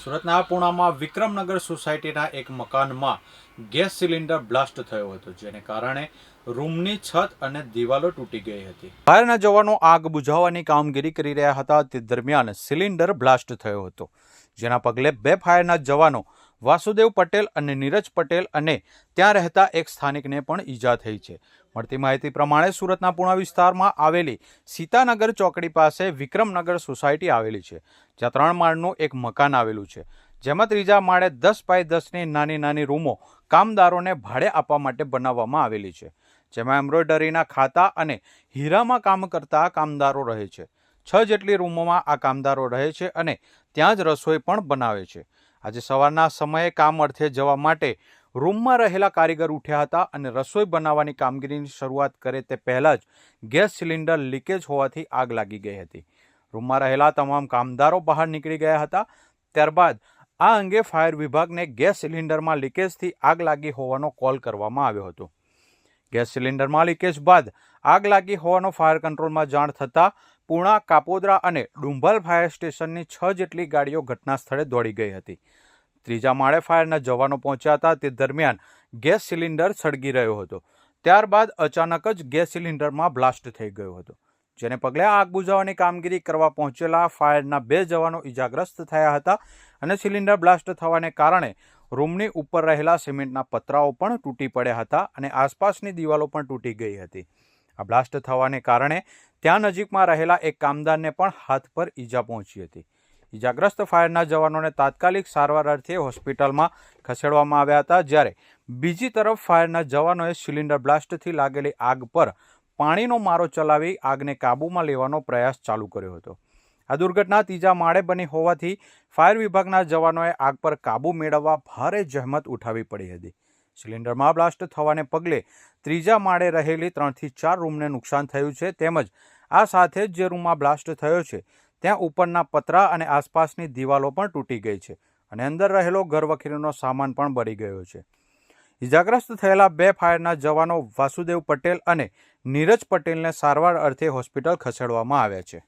સુરતના પૂણામાં વિક્રમનગર સોસાયટીના એક મકાનમાં ગેસ સિલિન્ડર બ્લાસ્ટ થયો હતો, જેને કારણે રૂમની છત અને દિવાલો તૂટી ગઈ હતી. ફાયરના જવાનો આગ બુઝાવવાની કામગીરી કરી રહ્યા હતા, તે દરમિયાન સિલિન્ડર બ્લાસ્ટ થયો હતો. જેના પગલે બે ફાયરના જવાનો વાસુદેવ પટેલ અને નીરજ પટેલ અને ત્યાં રહેતા એક સ્થાનિકને પણ ઈજા થઈ છે. મળતી માહિતી પ્રમાણે સુરતના પૂણા વિસ્તારમાં આવેલી સીતાનગર ચોકડી પાસે વિક્રમનગર સોસાયટી આવેલી છે, જ્યાં ત્રણ માળનું એક મકાન આવેલું છે. જેમાં ત્રીજા માળે દસ બાય દસની નાની નાની રૂમો કામદારોને ભાડે આપવા માટે બનાવવામાં આવેલી છે. જેમાં એમ્બ્રોઇડરીના ખાતા અને હીરામાં કામ કરતા કામદારો રહે છે. છ જેટલી રૂમોમાં આ કામદારો રહે છે અને ત્યાં જ રસોઈ પણ બનાવે છે. આજે સવારના સમયે કામ અર્થે જવા માટે રૂમમાં રહેલા કારીગર ઉઠ્યા હતા અને રસોઈ બનાવવાની કામગીરીની શરૂઆત કરે તે પહેલાં જ ગેસ સિલિન્ડર લીકેજ હોવાથી આગ લાગી ગઈ હતી. રૂમમાં રહેલા તમામ કામદારો બહાર નીકળી ગયા હતા. ત્યારબાદ આ અંગે ફાયર વિભાગને ગેસ સિલિન્ડરમાં લીકેજથી આગ લાગી હોવાનો કોલ કરવામાં આવ્યો હતો. ગેસ સિલિન્ડરમાં લીકેજ બાદ આગ લાગી હોવાનો ફાયર કંટ્રોલમાં જાણ થતાં પૂણા, કાપોદરા અને ડુંભલ ફાયર સ્ટેશનની છ જેટલી ગાડીઓ ઘટના સ્થળે દોડી ગઈ હતી. ત્રીજા માળે ફાયરના જવાનો પહોંચ્યા હતા. તે દરમિયાન ગેસ સિલિન્ડર સળગી રહ્યો હતો. ત્યારબાદ અચાનક જ ગેસ સિલિન્ડરમાં બ્લાસ્ટ થઈ ગયો હતો, જેને પગલે આગ બુઝાવવાની કામગીરી કરવા પહોંચેલા ફાયરના બે જવાનો ઇજાગ્રસ્ત થયા હતા અને સિલિન્ડર બ્લાસ્ટ થવાને કારણે રૂમની ઉપર રહેલા સિમેન્ટના પતરાઓ પણ તૂટી પડ્યા હતા અને આસપાસની દિવાલો પણ તૂટી ગઈ હતી. આ બ્લાસ્ટ થવાને કારણે ત્યાં નજીકમાં રહેલા એક કામદારને પણ હાથ પર ઈજા પહોંચી હતી. ઈજાગ્રસ્ત ફાયરના જવાનોને તાત્કાલિક સારવાર અર્થે હોસ્પિટલમાં ખસેડવામાં આવ્યા હતા, જ્યારે બીજી તરફ ફાયરના જવાનોએ સિલિન્ડર બ્લાસ્ટથી લાગેલી આગ પર પાણીનો મારો ચલાવી આગને કાબૂમાં લેવાનો પ્રયાસ ચાલુ કર્યો હતો. આ દુર્ઘટના ત્રીજા માળે બની હોવાથી ફાયર વિભાગના જવાનોએ આગ પર કાબૂ મેળવવા ભારે જહેમત ઉઠાવવી પડી હતી. સિલિન્ડરમાં બ્લાસ્ટ થવાને પગલે ત્રીજા માળે રહેલી ત્રણથી ચાર રૂમને નુકસાન થયું છે, તેમજ આ સાથે જ જે રૂમમાં બ્લાસ્ટ થયો છે, ત્યાં ઉપરના પતરા અને આસપાસની દિવાલો પણ તૂટી ગઈ છે અને અંદર રહેલો ઘરવખરીનો સામાન પણ બળી ગયો છે. ઇજાગ્રસ્ત થયેલા બે ફાયરના જવાનો વાસુદેવ પટેલ અને નીરજ પટેલને સારવાર અર્થે હોસ્પિટલ ખસેડવામાં આવ્યા છે.